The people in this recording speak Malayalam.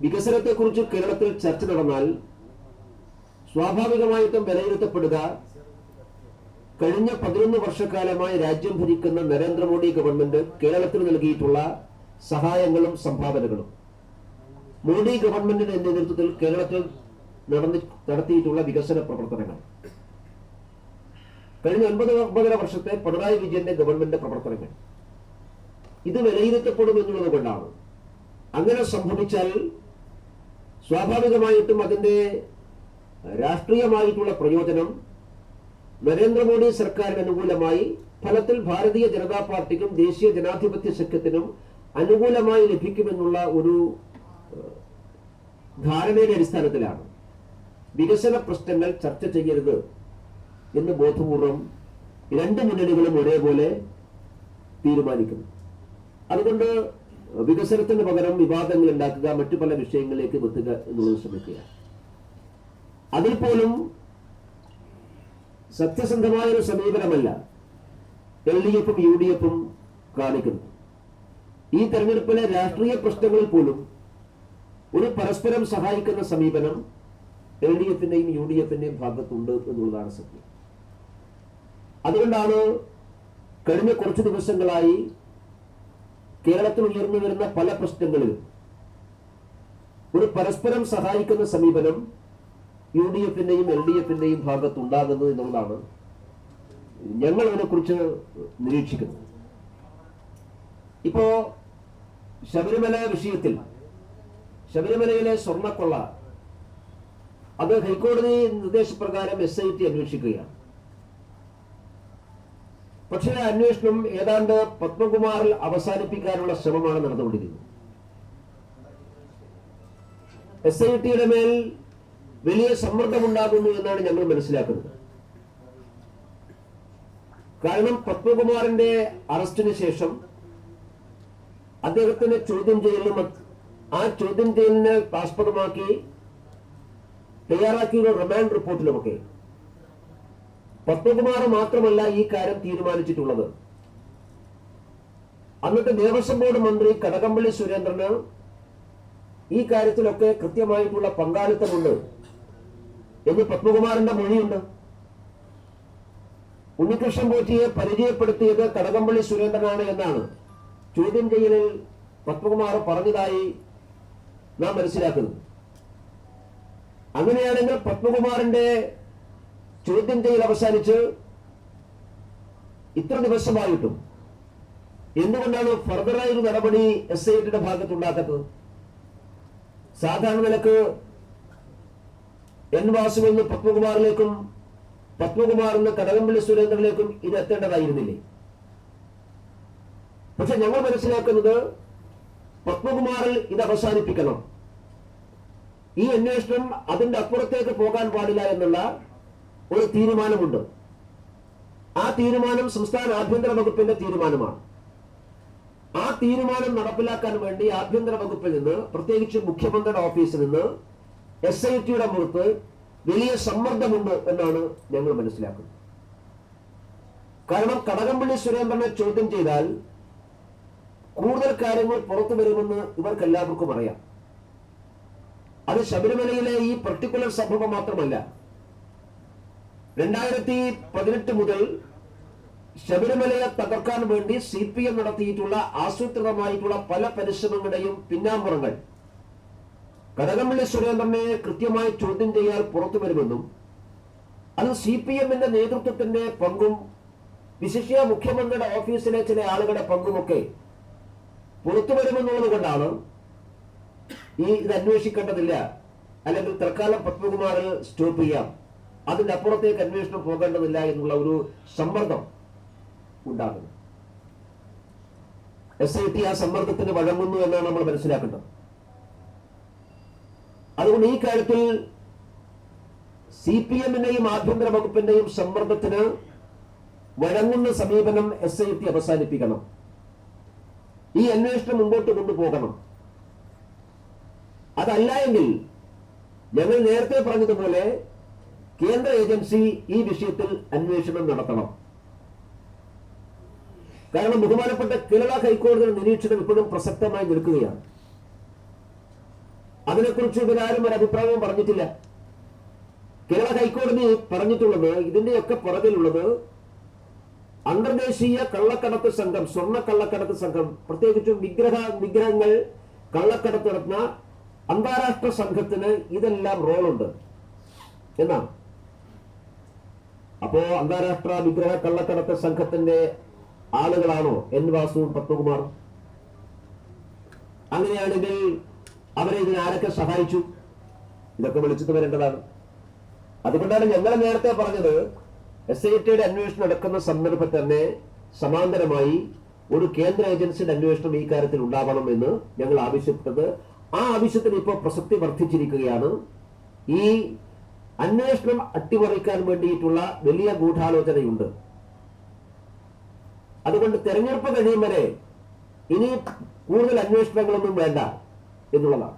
വികസനത്തെക്കുറിച്ച് കേരളത്തിൽ ചർച്ച നടന്നാൽ സ്വാഭാവികമായിട്ടും വിലയിരുത്തപ്പെടുക. കഴിഞ്ഞ പതിനൊന്ന് വർഷക്കാലമായി രാജ്യം ഭരിക്കുന്ന നരേന്ദ്രമോദി ഗവൺമെന്റ് കേരളത്തിന് നൽകിയിട്ടുള്ള സഹായങ്ങളും സംഭാവനകളും. മോദി ഗവൺമെന്റിന്റെ നേതൃത്വത്തിൽ കേരളത്തിൽ നടന്നി നടത്തിയിട്ടുള്ള വികസന പ്രവർത്തനങ്ങൾ. കഴിഞ്ഞ ഒൻപത് ഒമ്പതര വർഷത്തെ പിണറായി വിജയന്റെ ഗവൺമെന്റ് പ്രവർത്തനങ്ങൾ. ഇത് വിലയിരുത്തപ്പെടും എന്നുള്ളത് കൊണ്ടാണ്. അങ്ങനെ സംഭവിച്ചാൽ സ്വാഭാവികമായിട്ടും അതിന്റെ രാഷ്ട്രീയമായിട്ടുള്ള പ്രയോജനം നരേന്ദ്രമോദി സർക്കാരിന് അനുകൂലമായി ഫലത്തിൽ ഭാരതീയ ജനതാ പാർട്ടിക്കും ദേശീയ ജനാധിപത്യ സഖ്യത്തിനും അനുകൂലമായി ലഭിക്കുമെന്നുള്ള ഒരു ധാരണയുടെ അടിസ്ഥാനത്തിലാണ് വികസന പ്രശ്നങ്ങൾ ചർച്ച ചെയ്യരുത് എന്ന് ബോധപൂർവം രണ്ട് മുന്നണികളും ഒരേപോലെ തീരുമാനിക്കുന്നു. അതുകൊണ്ട് വികസനത്തിന് പകരം വിവാദങ്ങൾ ഉണ്ടാക്കുക മറ്റു പല വിഷയങ്ങളിലേക്ക് എത്തുക എന്നുള്ളത് ശ്രമിക്കുക. അതിൽ പോലും സത്യസന്ധമായ ഒരു സമീപനമല്ല എൽ ഡി എഫും യു ഡി എഫും കാണിക്കുന്നത്. ഈ തെരഞ്ഞെടുപ്പിലെ രാഷ്ട്രീയ പ്രശ്നങ്ങളിൽ പോലും ഒരു പരസ്പരം സഹായിക്കുന്ന സമീപനം എൽ ഡി എഫിന്റെയും യു ഡി എഫിന്റെയും ഭാഗത്തുണ്ട് എന്നുള്ളതാണ് സത്യം. അതുകൊണ്ടാണ് കഴിഞ്ഞ കുറച്ച് ദിവസങ്ങളായി കേരളത്തിൽ ഉയർന്നു വരുന്ന പല പ്രശ്നങ്ങളിലും ഒരു പരസ്പരം സഹായിക്കുന്ന സമീപനം യു ഡി എഫിന്റെയും എൽ ഡി എഫിന്റെയും ഭാഗത്ത് ഉണ്ടാകുന്നത് എന്നുള്ളതാണ്. ഞങ്ങൾ അതിനെക്കുറിച്ച് നിരീക്ഷിക്കുന്നത് ഇപ്പോ ശബരിമല വിഷയത്തിൽ ശബരിമലയിലെ സ്വർണക്കൊള്ള അത് ഹൈക്കോടതി നിർദ്ദേശപ്രകാരം എസ് ഐ ടി അന്വേഷിക്കുകയാണ്. പക്ഷേ അന്വേഷണം ഏതാണ്ട് പത്മകുമാറിൽ അവസാനിപ്പിക്കാനുള്ള ശ്രമമാണ് നടന്നുകൊണ്ടിരിക്കുന്നത്. എസ് ഐ ടിയുടെ മേൽ വലിയ സമ്മർദ്ദമുണ്ടാകുന്നു എന്നാണ് ഞങ്ങൾ മനസ്സിലാക്കുന്നത്. കാരണം പത്മകുമാറിന്റെ അറസ്റ്റിന് ശേഷം അദ്ദേഹത്തിന്റെ ചോദ്യം ചെയ്യലും ആ ചോദ്യം ചെയ്യലിനെ ആസ്പദമാക്കി തയ്യാറാക്കിയ റിമാൻഡ് റിപ്പോർട്ടിലുമൊക്കെ പത്മകുമാർ മാത്രമല്ല ഈ കാര്യം തീരുമാനിച്ചിട്ടുള്ളത്. അന്നത്തെ ദേവസ്വം ബോർഡ് മന്ത്രി കടകംപള്ളി സുരേന്ദ്രന് ഈ കാര്യത്തിലൊക്കെ കൃത്യമായിട്ടുള്ള പങ്കാളിത്തമുണ്ട്. എന്ന് പത്മകുമാറിന്റെ മൊഴിയുണ്ട്. ഉണ്ണികൃഷ്ണൻ പോറ്റിയെ പരിചയപ്പെടുത്തിയത് കടകംപള്ളി സുരേന്ദ്രനാണ് എന്നാണ്. ചോദ്യം ചെയ്യലിൽ പത്മകുമാർ പറഞ്ഞതായി നാം മനസ്സിലാക്കുന്നു. അങ്ങനെയാണെങ്കിൽ പത്മകുമാറിന്റെ ചോദ്യം ചെയ്യൽ അവസാനിച്ച് ഇത്ര ദിവസമായിട്ടും എന്തുകൊണ്ടാണ് ഫർദറായ ഒരു നടപടി എസ് ഐ ടിയുടെ ഭാഗത്തുണ്ടാക്കുന്നത്? സാധാരണ നിലയ്ക്ക് എൻ വാസുവിൽ നിന്ന് പത്മകുമാറിലേക്കും പത്മകുമാറിൽ നിന്ന് കടകംപള്ളി സുരേന്ദ്രനിലേക്കും ഇത് എത്തേണ്ടതായിരുന്നില്ലേ? പക്ഷെ ഞങ്ങൾ മനസ്സിലാക്കുന്നത് പത്മകുമാറിൽ ഇത് അവസാനിപ്പിക്കണം. ഈ അന്വേഷണം അതിന്റെ അപ്പുറത്തേക്ക് പോകാൻ പാടില്ല എന്നുള്ള ഒരു തീരുമാനമുണ്ട്. ആ തീരുമാനം സംസ്ഥാന ആഭ്യന്തര വകുപ്പിന്റെ തീരുമാനമാണ്. ആ തീരുമാനം നടപ്പിലാക്കാൻ വേണ്ടി ആഭ്യന്തര വകുപ്പിൽ നിന്ന് പ്രത്യേകിച്ച് മുഖ്യമന്ത്രിയുടെ ഓഫീസിൽ നിന്ന് എസ് ഐ ടിയുടെ മുഖത്ത് വലിയ സമ്മർദ്ദമുണ്ട് എന്നാണ് ഞങ്ങൾ മനസ്സിലാക്കുന്നത്. കാരണം കടകംപള്ളി സുരേന്ദ്രനെ ചോദ്യം ചെയ്താൽ കൂടുതൽ കാര്യങ്ങൾ പുറത്തു വരുമെന്ന് ഇവർക്ക് എല്ലാവർക്കും അറിയാം. അത് ശബരിമലയിലെ ഈ പർട്ടിക്കുലർ സംഭവം മാത്രമല്ല. രണ്ടായിരത്തി പതിനെട്ട് മുതൽ ശബരിമലയെ തകർക്കാൻ വേണ്ടി സി പി എം നടത്തിയിട്ടുള്ള ആസൂത്രിതമായിട്ടുള്ള പല പരിശ്രമങ്ങളുടെയും പിന്നാമ്പുറങ്ങൾ. കടകംപള്ളി സുരേന്ദ്രനെ കൃത്യമായി ചോദ്യം ചെയ്യാൻ പുറത്തു വരുമെന്നും അത് സി പി എമ്മിന്റെ നേതൃത്വത്തിന്റെ പങ്കും വിശിഷ്യ മുഖ്യമന്ത്രിയുടെ ഓഫീസിലെ ചില ആളുകളുടെ പങ്കുമൊക്കെ പുറത്തു വരുമെന്നുള്ളത് കൊണ്ടാണ് ഈ ഇത് അന്വേഷിക്കേണ്ടതില്ല. അല്ലെങ്കിൽ തൽക്കാലം പത്മകുമാറിൽ സ്റ്റോപ്പ് ചെയ്യാം. അതിന്റെ അപ്പുറത്തേക്ക് അന്വേഷണം പോകേണ്ടതില്ല എന്നുള്ള ഒരു സമ്മർദ്ദം ഉണ്ടാകുന്നു എസ് ഐ ടി ആ സമ്മർദ്ദത്തിന് വഴങ്ങുന്നു എന്നാണ് നമ്മൾ മനസ്സിലാക്കേണ്ടത്. അതുകൊണ്ട് ഈ കാര്യത്തിൽ സി പി എമ്മിന്റെയും ആഭ്യന്തര വകുപ്പിന്റെയും സമ്മർദ്ദത്തിന് വഴങ്ങുന്ന സമീപനം എസ് ഐ ടി അവസാനിപ്പിക്കണം. ഈ അന്വേഷണം മുമ്പോട്ട് കൊണ്ടുപോകണം. അതല്ല എങ്കിൽ ഞങ്ങൾ നേരത്തെ പറഞ്ഞതുപോലെ കേന്ദ്ര ഏജൻസി ഈ വിഷയത്തിൽ അന്വേഷണം നടത്തണം. കാരണം ബഹുമാനപ്പെട്ട കേരള ഹൈക്കോടതിയുടെ നിരീക്ഷണം ഇപ്പോഴും പ്രസക്തമായി നിൽക്കുകയാണ്. അതിനെക്കുറിച്ച് ഇവരാരും ഒരു അഭിപ്രായവും പറഞ്ഞിട്ടില്ല. കേരള ഹൈക്കോടതി പറഞ്ഞിട്ടുള്ളത് ഇതിന്റെയൊക്കെ പുറകിലുള്ളത് അന്തർദേശീയ കള്ളക്കടത്ത് സംഘം സ്വർണ കള്ളക്കടത്ത് സംഘം പ്രത്യേകിച്ചും വിഗ്രഹ വിഗ്രഹങ്ങൾ കള്ളക്കടത്ത് നടത്തുന്ന അന്താരാഷ്ട്ര സംഘത്തിന് ഇതെല്ലാം റോളുണ്ട്. എന്നാണ്. അപ്പോ അന്താരാഷ്ട്ര വിഗ്രഹ കള്ളക്കടത്ത് സംഘത്തിന്റെ ആളുകളാണോ എൻ വാസുവും പത്മകുമാർ? അങ്ങനെയാണെങ്കിൽ അവരെ ഇതിന് ആരൊക്കെ സഹായിച്ചു? ഇതൊക്കെ വിളിച്ചിട്ട് വരേണ്ടതാണ്. അതുകൊണ്ടാണ് ഞങ്ങൾ നേരത്തെ പറഞ്ഞത് എസ് ഐ ടിയുടെ അന്വേഷണം നടക്കുന്ന സന്ദർഭത്തിൽ തന്നെ സമാന്തരമായി ഒരു കേന്ദ്ര ഏജൻസിയുടെ അന്വേഷണം ഈ കാര്യത്തിൽ ഉണ്ടാവണം എന്ന് ഞങ്ങൾ ആവശ്യപ്പെട്ടത്. ആ ആവശ്യത്തിന് ഇപ്പോൾ പ്രസക്തി വർദ്ധിച്ചിരിക്കുകയാണ്. ഈ അന്വേഷണം അട്ടിമറിക്കാൻ വേണ്ടിയിട്ടുള്ള വലിയ ഗൂഢാലോചനയുണ്ട്. അതുകൊണ്ട് തെരഞ്ഞെടുപ്പ് കഴിയും വരെ ഇനി കൂടുതൽ അന്വേഷണങ്ങളൊന്നും വേണ്ട എന്നുള്ളതാണ്.